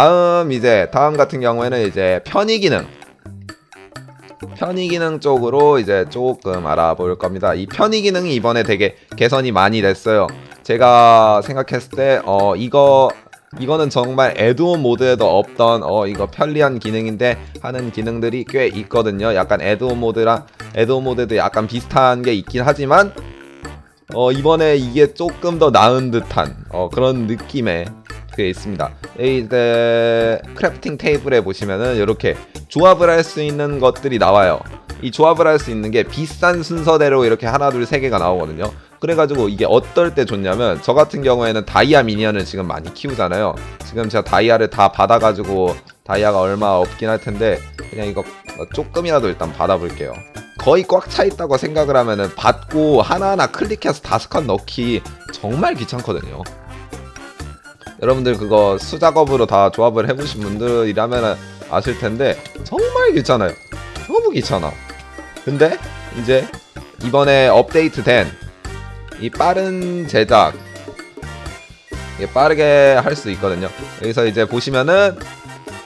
다음 이제 다음 같은 경우에는 이제 편의 기능 편의 기능 쪽으로 이제 조금 알아볼 겁니다. 이 편의 기능이 이번에 되게 개선이 많이 됐어요. 제가 생각했을 때 어 이거 이거는 정말 에드온 모드에도 없던 어 이거 편리한 기능인데 하는 기능들이 꽤 있거든요. 약간 에드온 모드랑 에드온 모드도 약간 비슷한 게 있긴 하지만 어 이번에 이게 조금 더 나은 듯한 어 그런 느낌의 그게 있습니다. 이제 크래프팅 테이블에 보시면은 이렇게 조합을 할 수 있는 것들이 나와요. 이 조합을 할 수 있는 게 비싼 순서대로 이렇게 하나 둘 세 개가 나오거든요. 그래가지고 이게 어떨 때 좋냐면 저 같은 경우에는 다이아 미니언을 지금 많이 키우잖아요. 지금 제가 다이아를 다 받아가지고 다이아가 얼마 없긴 할 텐데 그냥 이거 조금이라도 일단 받아볼게요. 거의 꽉 차 있다고 생각을 하면은 받고 하나하나 클릭해서 다섯 칸 넣기 정말 귀찮거든요. 여러분들 그거 수작업으로 다 조합을 해보신 분들이라면 아실 텐데 정말 귀찮아요. 너무 귀찮아. 근데 이제 이번에 업데이트된 이 빠른 제작 빠르게 할 수 있거든요. 여기서 이제 보시면은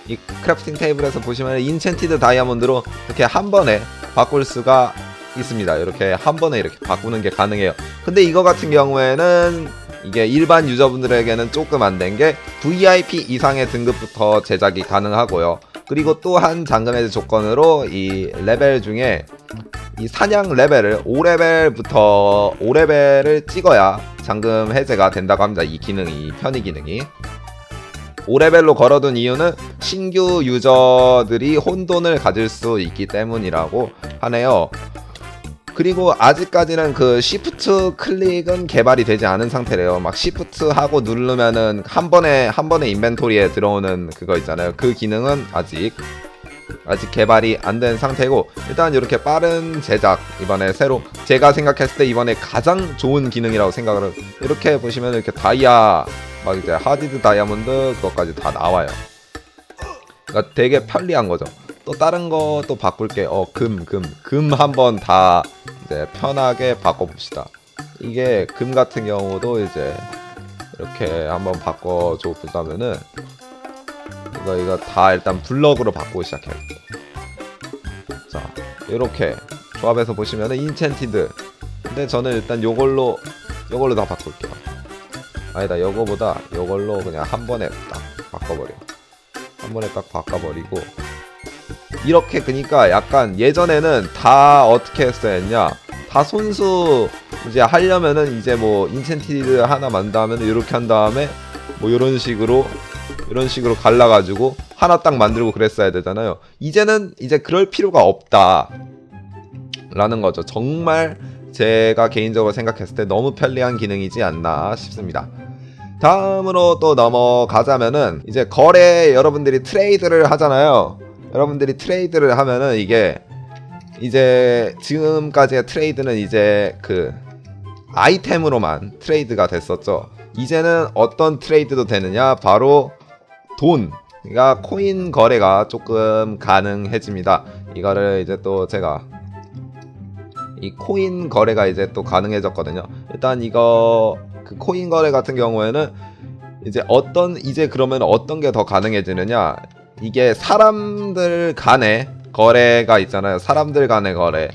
이 크래프팅 테이블에서 보시면 인챈티드 다이아몬드로 이렇게 한 번에 바꿀 수가 있습니다. 이렇게 한 번에 이렇게 바꾸는 게 가능해요. 근데 이거 같은 경우에는 이게 일반 유저분들에게는 조금 안 된 게 VIP 이상의 등급부터 제작이 가능하고요. 그리고 또한 잠금의 조건으로 이 레벨 중에 이 사냥 레벨을 5레벨부터 5레벨을 찍어야 잠금 해제가 된다고 합니다. 이 기능이 편의 기능이 5레벨로 걸어둔 이유는 신규 유저들이 혼돈을 가질 수 있기 때문이라고 하네요. 그리고 아직까지는 그 시프트 클릭은 개발이 되지 않은 상태래요. 막 시프트 하고 누르면은 한 번에 한 번에 인벤토리에 들어오는 그거 있잖아요. 그 기능은 아직 아직 개발이 안 된 상태고 일단 이렇게 빠른 제작 이번에 새로 제가 생각했을 때 이번에 가장 좋은 기능이라고 생각을. 이렇게 보시면 이렇게 다이아 막 이제 하디드 다이아몬드 그것까지 다 나와요. 그러니까 되게 편리한 거죠. 또 다른 거또 바꿀게. 어, 금, 금. 금 한번 다 이제 편하게 바꿔봅시다. 이게 금 같은 경우도 이제 이렇게 한번 바꿔줘 보자면은 이거, 이거 다 일단 블럭으로 바꾸고 시작해요. 자, 이렇게 조합해서 보시면은 인챈티드. 근데 저는 일단 요걸로, 요걸로 다 바꿀게요. 아니다, 요거보다 요걸로 그냥 한 번에 딱 바꿔버려. 한 번에 딱 바꿔버리고 이렇게 그니까 약간 예전에는 다 어떻게 했어야 했냐. 다 손수 이제 하려면은 이제 뭐 인센티브 하나 만다면 이렇게 한 다음에 뭐 이런 식으로 이런 식으로 갈라가지고 하나 딱 만들고 그랬어야 되잖아요. 이제는 이제 그럴 필요가 없다 라는 거죠. 정말 제가 개인적으로 생각했을 때 너무 편리한 기능이지 않나 싶습니다. 다음으로 또 넘어가자면은 이제 거래 여러분들이 트레이드를 하잖아요 여러분들이 트레이드를 하면은 이게 이제 지금까지의 트레이드는 이제 그 아이템으로만 트레이드가 됐었죠. 이제는 어떤 트레이드도 되느냐? 바로 돈. 그러니까 코인 거래가 조금 가능해집니다. 이거를 이제 또 제가 이 코인 거래가 이제 또 가능해졌거든요. 일단 이거 그 코인 거래 같은 경우에는 이제 어떤 이제 그러면 어떤 게 더 가능해지느냐? 이게 사람들 간의 거래가 있잖아요. 사람들 간의 거래.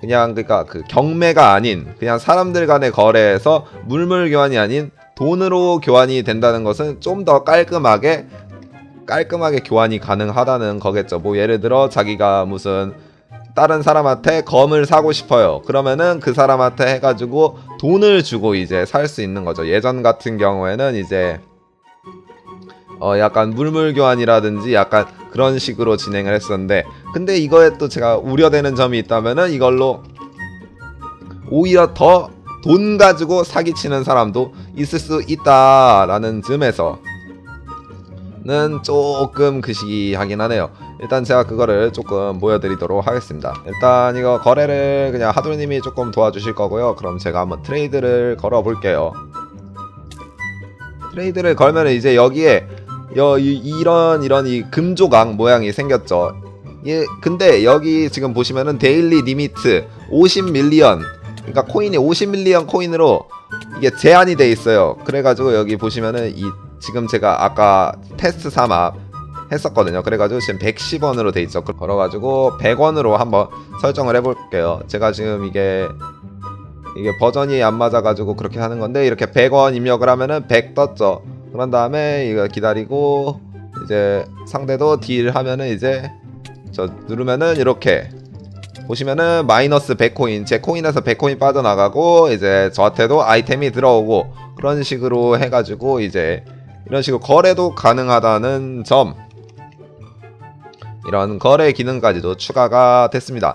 그냥 그러니까 그 경매가 아닌 그냥 사람들 간의 거래에서 물물 교환이 아닌 돈으로 교환이 된다는 것은 좀 더 깔끔하게 깔끔하게 교환이 가능하다는 거겠죠. 뭐 예를 들어 자기가 무슨 다른 사람한테 검을 사고 싶어요. 그러면은 그 사람한테 해가지고 돈을 주고 이제 살 수 있는 거죠. 예전 같은 경우에는 이제 어 약간 물물 교환이라든지 약간 그런 식으로 진행을 했었는데 근데 이거에 또 제가 우려되는 점이 있다면은 이걸로 오히려 더 돈 가지고 사기치는 사람도 있을 수 있다라는 점에서 는 조금 그 시기 하긴 하네요. 일단 제가 그거를 조금 보여드리도록 하겠습니다. 일단 이거 거래를 그냥 하도님이 조금 도와주실 거고요. 그럼 제가 한번 트레이드를 걸어 볼게요. 트레이드를 걸면 이제 여기에 여, 이, 이런 이런 이 금조각 모양이 생겼죠. 예, 근데 여기 지금 보시면은 데일리 리미트 50 밀리언 그러니까 코인이 50 밀리언 코인으로 이게 제한이 돼 있어요. 그래가지고 여기 보시면은 이 지금 제가 아까 테스트 삼아 했었거든요. 그래가지고 지금 110원으로 돼 있죠. 걸어가지고 100원으로 한번 설정을 해볼게요. 제가 지금 이게 이게 버전이 안 맞아가지고 그렇게 하는 건데 이렇게 100원 입력을 하면은 100 떴죠. 그런 다음에 이거 기다리고 이제 상대도 딜 하면은 이제 저 누르면은 이렇게 보시면은 마이너스 100코인 제 코인에서 100코인 빠져나가고 이제 저한테도 아이템이 들어오고 그런 식으로 해가지고 이제 이런 식으로 거래도 가능하다는 점 이런 거래 기능까지도 추가가 됐습니다.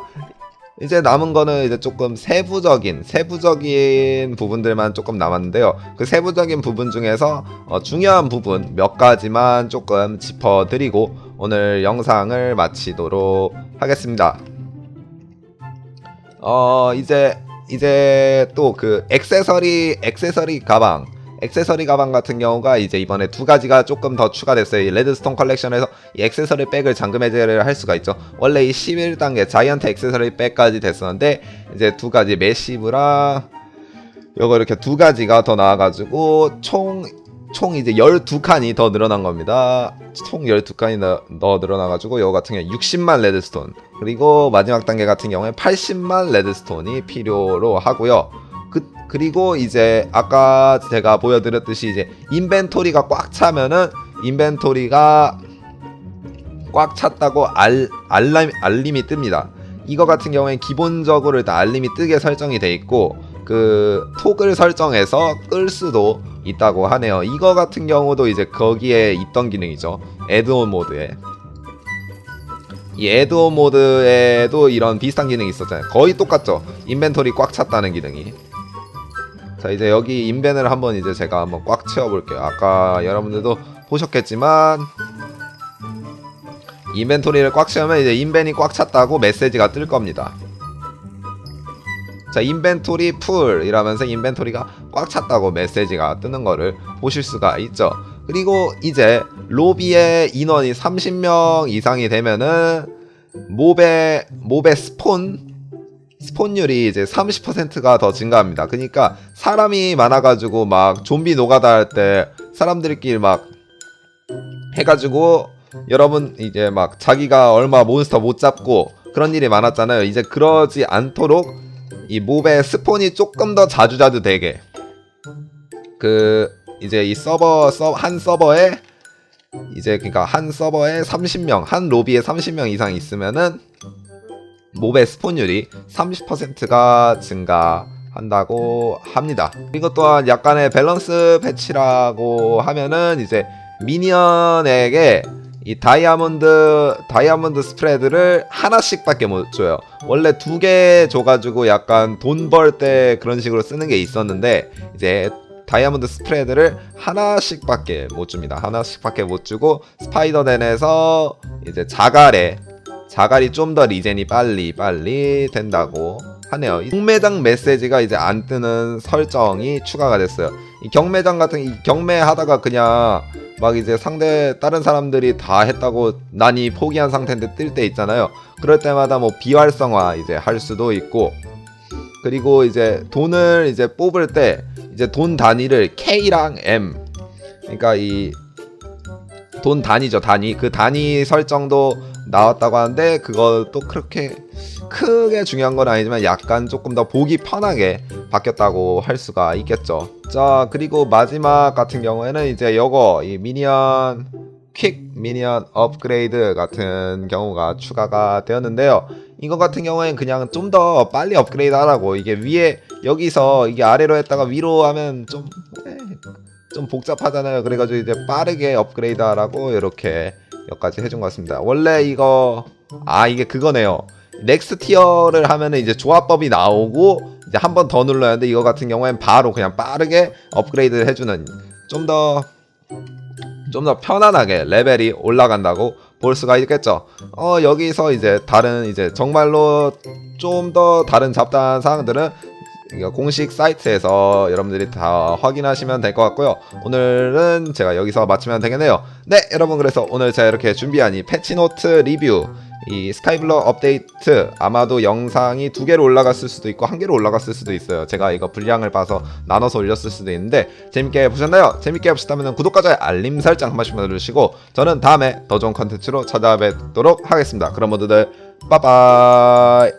이제 남은 거는 이제 조금 세부적인 세부적인 부분들만 조금 남았는데요. 그 세부적인 부분 중에서 어, 중요한 부분 몇 가지만 조금 짚어드리고 오늘 영상을 마치도록 하겠습니다. 어 이제 이제 또 그 액세서리 액세서리 가방 액세서리 가방 같은 경우가 이제 이번에 두 가지가 조금 더 추가됐어요. 이 레드스톤 컬렉션에서 이 액세서리 백을 잠금 해제를 할 수가 있죠. 원래 이 11단계 자이언트 액세서리 백까지 됐었는데 이제 두 가지 메시브랑 요거 이렇게 두 가지가 더 나와가지고 총, 총 이제 12칸이 더 늘어난 겁니다. 총 12칸이 더, 더 늘어나가지고 요거 같은 경우에 60만 레드스톤 그리고 마지막 단계 같은 경우에 80만 레드스톤이 필요로 하고요. 그, 그리고 이제 아까 제가 보여드렸듯이 이제 인벤토리가 꽉 차면은 인벤토리가 꽉 찼다고 알, 알람, 알림이 뜹니다. 이거 같은 경우엔 기본적으로 일단 알림이 뜨게 설정이 돼 있고 그 톡을 설정해서 끌 수도 있다고 하네요. 이거 같은 경우도 이제 거기에 있던 기능이죠. 애드온 모드에. 이 애드온 모드에도 이런 비슷한 기능이 있었잖아요. 거의 똑같죠. 인벤토리 꽉 찼다는 기능이. 자 이제 여기 인벤을 한번 이제 제가 한번 꽉 채워볼게요. 아까 여러분들도 보셨겠지만 인벤토리를 꽉 채우면 이제 인벤이 꽉 찼다고 메시지가 뜰 겁니다. 자 인벤토리 풀 이라면서 인벤토리가 꽉 찼다고 메시지가 뜨는 거를 보실 수가 있죠. 그리고 이제 로비에 인원이 30명 이상이 되면은 몹의 몹의 스폰 스폰율이 이제 30%가 더 증가합니다. 그러니까 사람이 많아가지고 막 좀비 노가다 할 때 사람들끼리 막 해가지고 여러분 이제 막 자기가 얼마 몬스터 못 잡고 그런 일이 많았잖아요. 이제 그러지 않도록 이 몹의 스폰이 조금 더 자주자주 되게 그 이제 이 서버 서, 한 서버에 이제 그러니까 한 서버에 30명 한 로비에 30명 이상 있으면은 몹의 스폰율이 30%가 증가한다고 합니다. 이것 또한 약간의 밸런스 패치라고 하면은 이제 미니언에게 이 다이아몬드 다이아몬드 스프레드를 하나씩밖에 못 줘요. 원래 두 개 줘가지고 약간 돈 벌 때 그런 식으로 쓰는 게 있었는데 이제 다이아몬드 스프레드를 하나씩밖에 못 줍니다. 하나씩밖에 못 주고 스파이더맨에서 이제 자갈에 자갈이 좀 더 리젠이 빨리 빨리 된다고 하네요. 이 경매장 메시지가 이제 안 뜨는 설정이 추가가 됐어요. 이 경매장 같은 이 경매하다가 그냥 막 이제 상대 다른 사람들이 다 했다고 난이 포기한 상태인데 뜰 때 있잖아요. 그럴 때마다 뭐 비활성화 이제 할 수도 있고 그리고 이제 돈을 이제 뽑을 때 이제 돈 단위를 K랑 M 그러니까 이 돈 단위죠 단위 그 단위 설정도 나왔다고 하는데 그것도 그렇게 크게 중요한 건 아니지만 약간 조금 더 보기 편하게 바뀌었다고 할 수가 있겠죠. 자 그리고 마지막 같은 경우에는 이제 요거 이 미니언 퀵 미니언 업그레이드 같은 경우가 추가가 되었는데요. 이거 같은 경우에는 그냥 좀 더 빨리 업그레이드 하라고 이게 위에 여기서 이게 아래로 했다가 위로 하면 좀 에, 좀 복잡하잖아요. 그래가지고 이제 빠르게 업그레이드 하라고 이렇게 여기까지 해준 것 같습니다. 원래 이거 아 이게 그거네요. 넥스 티어를 하면은 이제 조합법이 나오고 이제 한 번 더 눌러야 하는데 이거 같은 경우엔 바로 그냥 빠르게 업그레이드 해주는 좀 더 좀 더 편안하게 레벨이 올라간다고 볼 수가 있겠죠. 어 여기서 이제 다른 이제 정말로 좀 더 다른 잡다한 사항들은 이거 공식 사이트에서 여러분들이 다 확인하시면 될 것 같고요. 오늘은 제가 여기서 마치면 되겠네요. 네, 여러분 그래서 오늘 제가 이렇게 준비한 이 패치노트 리뷰 이 스카이블러 업데이트 아마도 영상이 두 개로 올라갔을 수도 있고 한 개로 올라갔을 수도 있어요. 제가 이거 분량을 봐서 나눠서 올렸을 수도 있는데 재밌게 보셨나요? 재밌게 보셨다면 구독과 알림 설정 한 번씩만 누르시고 저는 다음에 더 좋은 컨텐츠로 찾아뵙도록 하겠습니다. 그럼 모두들 빠빠이